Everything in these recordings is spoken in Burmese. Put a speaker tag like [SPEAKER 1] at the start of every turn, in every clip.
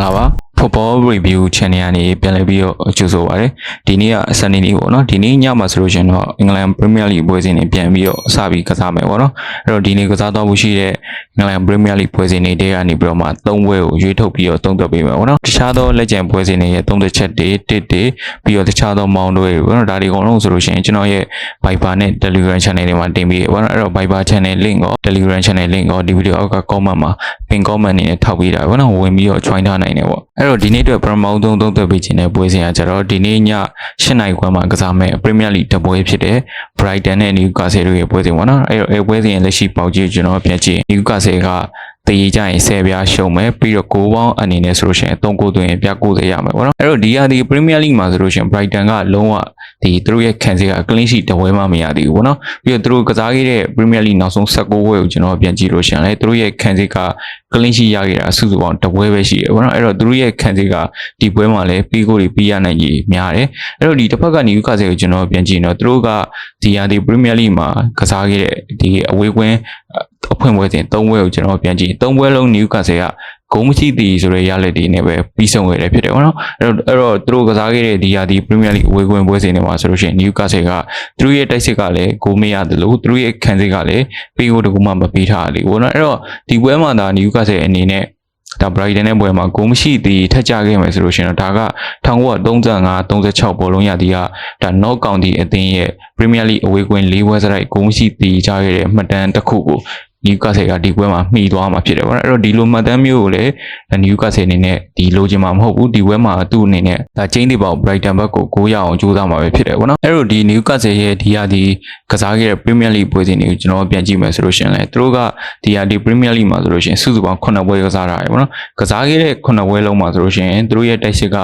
[SPEAKER 1] ္ဂလာပါ Football Review Channel ကနေပြန်လည်ပြီးတော့ကြိုဆိုပါရစေဒီနေ့ကစနေနေ့ပေါ့နော်ဒီနေ့ညမှာဆိုလို့ရှိရင်တော့ England Premier League ပွဲစဉ်တွေပြန်ပြီးတော့အစပြီးကစားမယ်ပေါ့နော်အဲ့တော့ဒီနေ့ကစားတော့မှုရှိတဲ့ England Premier League ပွဲစဉ်တွေတဲကနေပြီးတော့မှ၃ပွဲကိုရွေးထုတ်ပြီးတော့သုံးသပ်ပေးမယ်ပေါ့နော်တခြားသောလက်ကျန်ပွဲစဉ်တွေရဲ့သုံးသပ်ချက်တွေတစ်တွေပြီးတော့တခြားသောမောင်းတွေပေါ့နော်ဒါတွေအကုန်လုံးဆိုလို့ရှိရင်ကျွန်တော်ရဲ့ Viber နဲ့ Telegram Channel တွေမှာတင်ပြီးပေါ့နော်အဲ့တော့ Viber Channel link ရော Telegram Channel link ရောဒီဗီဒီယိုအောက်က comment မှာ pin comment အနေနဲ့ထောက်ပေးတာပေါ့နော်ဝင်ပြီးတော့ join ထားနိုင်တယ်ပေါ့အဲ့တော့ဒီနေ့အတွက်ပထမဆုံးသုံးသပ်ပေးခြင်းတဲ့ပွဲစဉ်ကကျတော့ဒီနေ့ည8နိုင်ခွဲမှာကစားမဲ့ Premier League တပွဲဖြစ်တဲ့ Brighton နဲ့ Newcastle တို့ရဲ့ပွဲစဉ်ပေါ့နော်အဲ့တော့အဲ့ပွဲစဉ်ရဲ့လက်ရှိပေါက်ကြီးကျွန်တော်ပြန်ကြည့် Newcastle က တည်ကြရင်10ပြားရှုံမယ်ပြီးတော့6ပေါင်းအနေနဲ့ဆိုလို့ရှိရင်3ကိုသွင်းရင်ပြ90ရမယ်ပေါ့နော်အဲ့တော့ဒီဟာဒီ Premier League မှာဆိုလို့ရှိရင် Brighton ကလုံးဝဒီသူတို့ရဲ့ခံစီက clean sheet တပွဲမှမရသေးဘူးပေါ့နော်ပြီးတော့သူတို့ကစားခဲ့တဲ့ Premier League နောက်ဆုံး16ပွဲကိုကျွန်တော်ပြန်ကြည့်လို့ရှိရင်လေသူတို့ရဲ့ခံစီက clean sheet ရခဲ့တာစုစုပေါင်းတပွဲပဲရှိတယ်ပေါ့နော်အဲ့တော့သူတို့ရဲ့ခံစီကဒီပွဲမှာလည်းပြီးကိုတွေပြီးရနိုင်ကြီးများတယ်အဲ့တော့ဒီတစ်ဖက်က Newcastle ကိုကျွန်တော်ပြန်ကြည့်ရင်တော့သူတို့ကဒီဟာဒီ Premier League မှာကစားခဲ့တဲ့ဒီအဝေးကွင်း အဖွင့်ပွဲစဉ်၃ပွဲကိုကျွန်တော်ပြန်ကြည့်၃ပွဲလုံး Newcastle ကဂုံးမရှိသည်ဆိုတဲ့ရလက်တွေနဲ့ပဲပြီးဆုံးခဲ့တယ်ဖြစ်တယ်ပေါ့နော်အဲ့တော့အဲ့တော့သူတို့ကစားခဲ့တဲ့ဒီဟာဒီ Premier League အဝေးကွင်းပွဲစဉ်တွေမှာဆိုလို့ရှိရင် Newcastle ကသူတို့ရဲ့တိုက်စစ်ကလည်းဂိုးမရတယ်လို့သူတို့ရဲ့ခံစစ်ကလည်းပေးဖို့တကူမှမပေးထားဘူးပေါ့နော်အဲ့တော့ဒီပွဲမှာဒါ Newcastle အနေနဲ့ဒါ Brighton နဲ့ပွဲမှာဂိုးမရှိသည်ထက်ကြခဲ့မယ်ဆိုလို့ရှိရင်တော့ဒါက1935 36ဘောလုံးရသည်ကဒါ North County အသင်းရဲ့ Premier League အဝေးကွင်း၄ပွဲစရိုက်ဂိုးမရှိသည်ကြားခဲ့တဲ့မှတ်တမ်းတစ်ခုကို နျူကာဆယ်ကဒီပွဲမှာမှီသွားမှာဖြစ်တယ်ပေါ့နော်အဲ့တော့ဒီလိုမှတ်တမ်းမျိုးကိုလည်းနျူကာဆယ်အနေနဲ့ဒီလိုချင်မှာမဟုတ်ဘူးဒီပွဲမှာသူ့အနေနဲ့ဒါချင်းတီပေါက် Brighton ဘက်ကို9ရအောင်ကြိုးစားမှာပဲဖြစ်တယ်ပေါ့နော်အဲ့တော့ဒီနျူကာဆယ်ရဲ့ဒီဟာဒီကစားခဲ့တဲ့ Premier League ပွဲစဉ်တွေကိုကျွန်တော်ပြန်ကြည့်မယ်ဆိုလို့ရှိရင်လည်းသူတို့ကဒီဟာဒီ Premier League မှာဆိုလို့ရှိရင်စုစုပေါင်း9ပွဲကစားတာရယ်ပေါ့နော်ကစားခဲ့တဲ့9ပွဲလုံးမှာဆိုလို့ရှိရင်သူတို့ရဲ့တိုက်စစ်က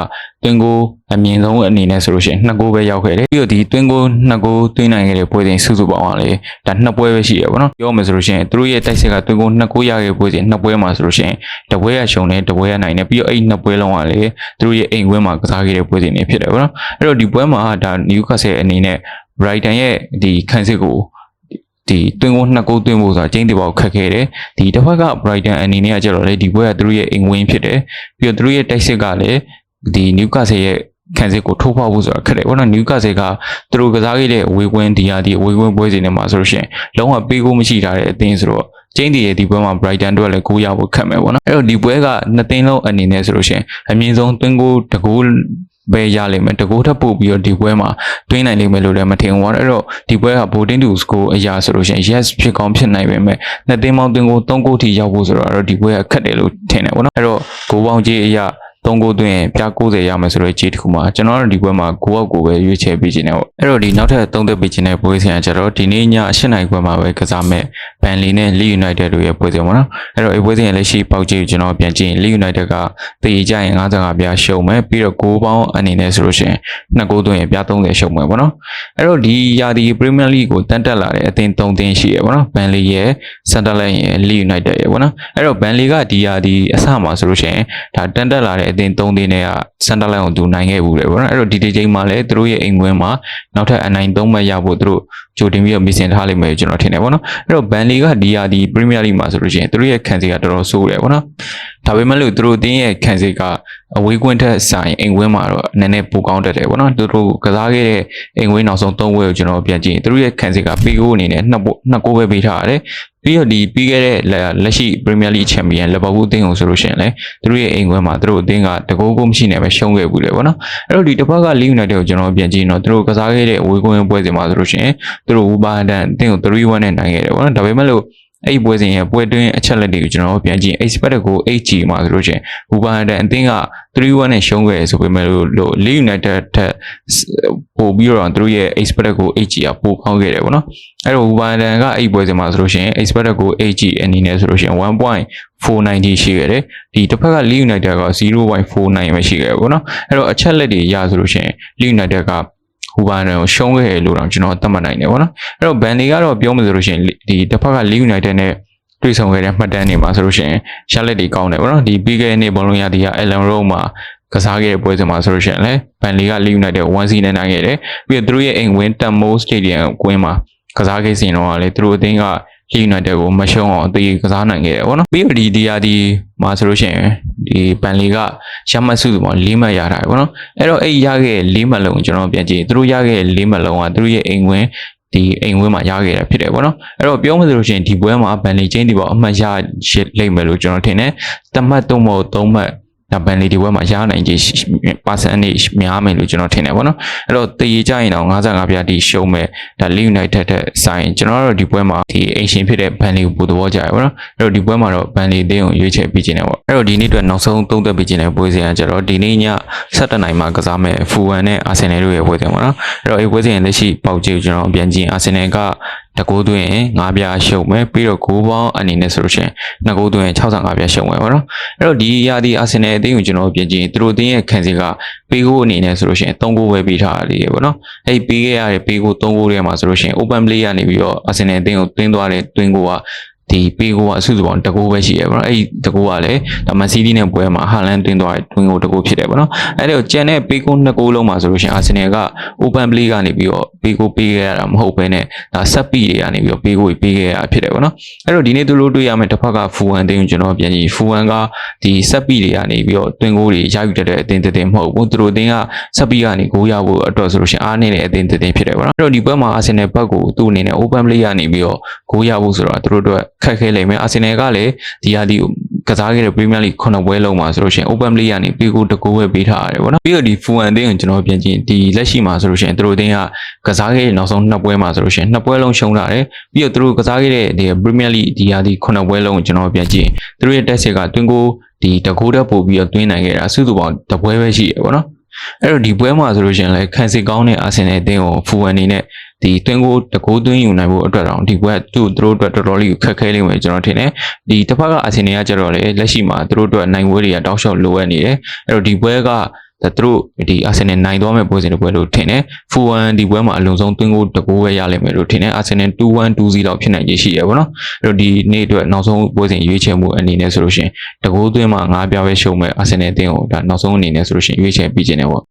[SPEAKER 1] တွင်ကိုအမြင့်ဆုံးအနေနဲ့ဆိုလို့ရှိရင်2ဂိုးပဲရောက်ခဲ့တယ်ပြီးတော့ဒီတွင်ကို2ဂိုးသွင်းနိုင်ခဲ့တဲ့ပွဲစဉ်စုစုပေါင်းကလည်းဒါ2ပွဲပဲရှိရပေါ့နော်ပြောမယ်ဆိုလို့ရှိရင်သူတို့ရဲ့တိုက်စစ်ကတွင်ကို2ဂိုးရခဲ့ပွဲစဉ်2ပွဲမှာဆိုလို့ရှိရင်တပွဲရရှုံတယ်တပွဲရနိုင်တယ်ပြီးတော့အဲ့2ပွဲလုံးကလည်းသူတို့ရဲ့အိမ်ဝင်းမှာကစားခဲ့တဲ့ပွဲစဉ်တွေဖြစ်တယ်ပေါ့နော်အဲ့တော့ဒီပွဲမှာဒါ Newcastle အနေနဲ့ Brighton ရဲ့ဒီခံစစ်ကိုဒီတွင်းကိုနှစ်ကိုတွင်းဖို့ဆိုတာကျင်းတပေါက်ခက်ခဲတယ်ဒီတစ်ဖက်က Brighton အနေနဲ့ကကျတော့လေဒီပွဲကသူတို့ရဲ့အိမ်ဝင်းဖြစ်တယ်ပြီးတော့သူတို့ရဲ့တိုက်စစ်ကလည်း ဒီ Newcastle ရဲ့ခံစစ်ကိုထိုးဖောက်ဖို့ဆိုတာခက်တယ်ဘောနော် Newcastle ကသူတို့ကစားခဲ့တဲ့ဝေကွင်းဒီဟာဒီဝေကွင်းပွဲစဉ်တွေမှာဆိုလို့ရှိရင်လုံးဝပေးကိုမရှိတာတဲ့အသင်းဆိုတော့ကျင်းတည်ရဲ့ဒီပွဲမှာ Brighton တို့ကလည်းကိုးရဖို့ခက်မယ်ပေါ့နော်အဲ့တော့ဒီပွဲကနှစ်သင်းလုံးအနေနဲ့ဆိုလို့ရှိရင်အမြင့်ဆုံးတွင်းကိုတကူပဲရလိမ့်မယ်တကူထပ်ပို့ပြီးတော့ဒီပွဲမှာတွင်းနိုင်လိမ့်မယ်လို့လည်းမထင်ဘူးပေါ့အဲ့တော့ဒီပွဲက voting to score အရာဆိုလို့ရှိရင် yes ဖြစ်ကောင်းဖြစ်နိုင်ပေမဲ့နှစ်သင်းပေါင်းတွင်းကို3ဂိုးထိရောက်ဖို့ဆိုတော့ဒီပွဲကခက်တယ်လို့ထင်တယ်ပေါ့နော်အဲ့တော့ဂိုးပေါင်းကြီးအရာ 3ကိုသွင်းရင်ပြ90ရမယ်ဆိုတော့ခြေတစ်ခုမှာကျွန်တော်တို့ဒီပွဲမှာ9အောက်ကိုပဲရွေးချယ်ပေးခြင်းနဲ့ပေါ့အဲ့တော့ဒီနောက်ထပ်3သက်ပေးခြင်းနဲ့ပွဲစဉ်ကကျတော့ဒီနေ့ည8နိုင်ပွဲမှာပဲကစားမဲ့ ဘန်လီနဲ့ Leeds United တို့ရဲ့ပွဲစဉ်ပေါ့နော်အဲ့တော့ဒီပွဲစဉ်ရဲ့လက်ရှိပေါက်ကြည့်ကျွန်တော်ပြန်ကြည့်ရင် Leeds United ကတည်ကြရင်55ပြားရှုံမယ်ပြီးတော့9ပေါင်းအနေနဲ့ဆိုလို့ရှိရင်2ကိုသွင်းရင်ပြား30ရှုံမယ်ပေါ့နော်အဲ့တော့ဒီယာဒီ Premier League ကိုတန်းတက်လာတဲ့အသင်း3သင်းရှိရပေါ့နော်ဘန်လီရဲ့ Sunderland ရဲ့ Leeds United ရဲ့ပေါ့နော်အဲ့တော့ဘန်လီကဒီယာဒီအစမှာဆိုလို့ရှိရင်ဒါတန်းတက်လာတဲ့အသင်း3သင်းတွေကစန်တာလိုင်းကိုသူနိုင်ခဲ့ဘူးလေပေါ့နော်အဲ့တော့ဒီဒီချိန်မှာလည်းသူတို့ရဲ့အိမ်ကွင်းမှာနောက်ထပ်အနိုင်3မှတ်ရဖို့သူတို့ကြိုတင်ပြီးတော့မီစင်ထားလိမ့်မယ်ကျွန်တော်ထင်တယ်ပေါ့နော်အဲ့တော့ဘန်လီကဒီယာဒီပရီးမီးယားလိမှာဆိုလို့ရှိရင်သူတို့ရဲ့ခံစီကတော်တော်ဆိုးတယ်ပေါ့နော် ဒါပေမဲ့လို့သူတို့အတင်းရဲ့ခံစီကအဝေးကွင်းထက်ဆိုင်အိမ်ကွင်းမှာတော့နည်းနည်းပိုကောင်းတတ်တယ်ပေါ့နော်သူတို့ကစားခဲ့တဲ့အိမ်ကွင်းနောက်ဆုံး3ဝဲကိုကျွန်တော်ပြန်ကြည့်ရင်သူတို့ရဲ့ခံစီကပီကိုအနေနဲ့နှစ်နှစ်ကိုပဲပေးထားရတယ်ပြီးတော့ဒီပြီးခဲ့တဲ့လက်ရှိ Premier League Champion လီဗာပူးအသင်းကိုဆိုလို့ရှိရင်လည်းသူတို့ရဲ့အိမ်ကွင်းမှာသူတို့အသင်းကတကိုးကိုမရှိနေပဲရှုံးခဲ့ဘူးလေပေါ့နော်အဲ့တော့ဒီတစ်ပတ်က Leeds United ကိုကျွန်တော်ပြန်ကြည့်ရင်တော့သူတို့ကစားခဲ့တဲ့အဝေးကွင်းပွဲစဉ်မှာဆိုလို့ရှိရင်သူတို့ Wolverhampton အသင်းကို3-1နဲ့နိုင်ခဲ့တယ်ပေါ့နော်ဒါပေမဲ့လို့ အဲ့ဒီပွဲစဉ်ရဲ့ပွဲတွင်းအချက်လက်တွေကိုကျွန်တော်ပြန်ကြည့် expect ကို HG မှာဆိုလို့ရှိရင် Wolverhampton အသင်းက3-1နဲ့ရှုံးခဲ့ဆိုပေမဲ့လို့ Leeds United ထက်ပို့ပြီးတော့သူတို့ရဲ့ expect ကို HG ကပိုကောင်းခဲ့တယ်ပေါ့နော်အဲ့တော့ Wolverhampton ကအဲ့ဒီပွဲစဉ်မှာဆိုလို့ရှိရင် expect ကို HG အနေနဲ့ဆိုလို့ရှိရင်1.490ရှိခဲ့တယ်ဒီတစ်ဖက်က Leeds United က0.49ပဲရှိခဲ့တယ်ပေါ့နော်အဲ့တော့အချက်လက်တွေရဆိုလို့ရှိရင် Leeds United က ဟူဘာနန်ကိုရှုံးခဲ့လို့တော့ကျွန်တော်သတ်မှတ်နိုင်တယ်ပေါ့နော်အဲ့တော့ဘန်လီကတော့ပြောမှဆိုလို့ရှိရင်ဒီတစ်ဖက်က Leeds United နဲ့တွေ့ဆုံခဲ့တဲ့မှတ်တမ်းတွေမှာဆိုလို့ရှိရင်ရလက်တွေကောင်းတယ်ပေါ့နော်ဒီပြီးခဲ့တဲ့နေ့ဘောလုံးရသည်က Ellen Rowe မှာကစားခဲ့တဲ့ပွဲစဉ်မှာဆိုလို့ရှိရင်လည်းဘန်လီက Leeds United 1-0နဲ့နိုင်ခဲ့တယ်ပြီးတော့သူတို့ရဲ့အိမ်ဝင်း Tammo Stadium ကွင်းမှာကစားခဲ့စဉ်တော့လေသူတို့အသင်းက Leeds United ကိုမရှုံးအောင်တည်ကစားနိုင်ခဲ့တယ်ပေါ့နော်ပြီးတော့ဒီဒီယာဒီမှာဆိုလို့ရှိရင်ဒီပန်လီကရမတ်စုစုပေါင်း၄မှတ်ရတာပေါ့နော်အဲ့တော့အဲ့ရခဲ့၄မှတ်လုံးကိုကျွန်တော်ပြန်ကြည့်သူတို့ရခဲ့၄မှတ်လုံးကသူတို့ရဲ့အိမ်ဝင်ဒီအိမ်ဝင်းမှာရခဲ့တာဖြစ်တယ်ပေါ့နော်အဲ့တော့ပြောမှဆိုလို့ရှိရင်ဒီပွဲမှာဘန်လီချင်းဒီပေါ့အမှတ်ရရှိလိမ့်မယ်လို့ကျွန်တော်ထင်တယ်တမတ်သုံးမို့သုံးမှတ် ဒါဘန်လီဒီဘွဲမှာရနိုင်ခြေ percentage များမယ်လို့ကျွန်တော်ထင်တယ်ပေါ့နော်အဲ့တော့တည်ကြရင်တော့55ပြားဒီရှုံးမဲ့ဒါ Leeds United ထက်ဆိုင်ကျွန်တော်တို့ဒီပွဲမှာဒီအိမ်ရှင်ဖြစ်တဲ့ဘန်လီကိုပို့သဘောကျတယ်ပေါ့နော်အဲ့တော့ဒီပွဲမှာတော့ဘန်လီအသင်းကိုရွေးချယ်ပေးခြင်းတယ်ပေါ့အဲ့တော့ဒီနေ့အတွက်နောက်ဆုံးသုံးသပ်ပေးခြင်းတဲ့ပွဲစဉ်ကကျတော့ဒီနေ့ည7နိုင်မှာကစားမဲ့ဖူဝမ်နဲ့အာဆင်နယ်တို့ရဲ့ပွဲစဉ်ပေါ့နော်အဲ့တော့ဒီပွဲစဉ်လက်ရှိပေါက်ကြည့်ကျွန်တော်ပြန်ကြည့်အာဆင်နယ်က တကူသွင်းငါးပြားရှုံမယ်ပြီးတော့ဂိုးပေါင်းအနေနဲ့ဆိုလို့ရှိရင်နှစ်ဂိုးသွင်း65ပြားရှုံမယ်ပေါ့နော်အဲ့တော့ဒီရာဒီအာဆင်နယ်အသင်းကိုကျွန်တော်ပြင်ကြည့်သူတို့အသင်းရဲ့ခံစီကပေးကိုအနေနဲ့ဆိုလို့ရှိရင်3ဂိုးပဲပေးထားရတယ်ပေါ့နော်အဲ့ပေးခဲ့ရတဲ့ပေးကို3ဂိုးထဲမှာဆိုလို့ရှိရင် open play ကနေပြီးတော့အာဆင်နယ်အသင်းကိုသွင်းသွားတဲ့သွင်းကိုက ဒီပေးကိုကအစုစုပေါင်းတကူပဲရှိရပါတော့အဲ့ဒီတကူကလည်းဒါမန်စီးတီးနဲ့ပွဲမှာဟာလန်တင်သွားတဲ့တွင်းကိုတကူဖြစ်တယ်ပေါ့နော်အဲ့ဒါကိုကျန်တဲ့ပေးကိုနှစ်ကူလုံးမှာဆိုလို့ရှိရင်အာဆင်နယ်က open play ကနေပြီးတော့ပေးကိုပေးခဲ့ရတာမဟုတ်ဘဲနဲ့ဒါဆက်ပီတွေကနေပြီးတော့ပေးကိုပေးခဲ့ရတာဖြစ်တယ်ပေါ့နော်အဲ့တော့ဒီနေ့သူတို့တွေ့ရမယ့်တစ်ဖက်ကဖူဝမ်တင်းကိုကျွန်တော်ပြန်ကြည့်ဖူဝမ်ကဒီဆက်ပီတွေကနေပြီးတော့တွင်းကိုတွေရယူတတ်တဲ့အတင်းတင်းမဟုတ်ဘူးသူတို့အတင်းကဆက်ပီကနေကိုရဖို့အတွက်ဆိုလို့ရှိရင်အားနေတဲ့အတင်းတင်းဖြစ်တယ်ပေါ့နော်အဲ့တော့ဒီပွဲမှာအာဆင်နယ်ဘက်ကိုသူ့အနေနဲ့ open play ကနေပြီးတော့ကိုရဖို့ဆိုတော့သူတို့အတွက်ခက်ခဲလိမ့်မယ်အာဆင်နယ်ကလည်းဒီဟာဒီကစားခဲ့တဲ့ Premier League ခုနှစ်ပွဲလုံးမှာဆိုလို့ရှိရင် Open Play ကနေပေးကိုတကူပဲပေးထားရတယ်ပေါ့နော်ပြီးတော့ဒီ Full and အသင်းကိုကျွန်တော်ပြန်ကြည့်ဒီလက်ရှိမှာဆိုလို့ရှိရင်သူတို့အသင်းကကစားခဲ့တဲ့နောက်ဆုံးနှစ်ပွဲမှာဆိုလို့ရှိရင်နှစ်ပွဲလုံးရှုံးလာတယ်ပြီးတော့သူတို့ကစားခဲ့တဲ့ဒီ Premier League ဒီဟာဒီခုနှစ်ပွဲလုံးကိုကျွန်တော်ပြန်ကြည့်သူတို့ရဲ့တက်ဆက်ကတွင်းကိုဒီတကူတက်ပို့ပြီးတော့တွင်းနိုင်ခဲ့တာစုစုပေါင်းတပွဲပဲရှိရပေါ့နော် အဲ့တော့ဒီပွဲမှာဆိုလို့ရှိရင်လည်းခံစစ်ကောင်းတဲ့အာဆင်နယ်အသင်းကိုဖူဝန်အနေနဲ့ဒီတွင်းကိုတကိုးသွင်းယူနိုင်ဖို့အတွက်တော့ဒီပွဲသူ့သူတို့အတွက်တော်တော်လေးခက်ခဲလိမ့်မယ်ကျွန်တော်ထင်တယ်ဒီတစ်ဖက်ကအာဆင်နယ်ကကြတော့လေလက်ရှိမှာသူတို့အတွက်နိုင်ပွဲတွေကတောက်လျှောက်လိုအပ်နေတယ်အဲ့တော့ဒီပွဲက ဒါသူတို့ဒီအာဆင်နယ်နိုင်သွားမဲ့ပွဲစဉ်တစ်ပွဲလို့ထင်တယ်ဖူဝန်ဒီပွဲမှာအလုံးစုံသွင်းကိုတကိုးပဲရလိမ့်မယ်လို့ထင်တယ်အာဆင်နယ်2-1 2-0လောက်ဖြစ်နိုင်ရရှိရပါတော့အဲ့တော့ဒီနေ့အတွက်နောက်ဆုံးပွဲစဉ်ရွေးချယ်မှုအနေနဲ့ဆိုလို့ရှိရင်တကိုးသွင်းမှာ၅ပြားပဲရှုံးမဲ့အာဆင်နယ်အသင်းကိုဒါနောက်ဆုံးအနေနဲ့ဆိုလို့ရှိရင်ရွေးချယ်ပြီးခြင်းတယ်ပေါ့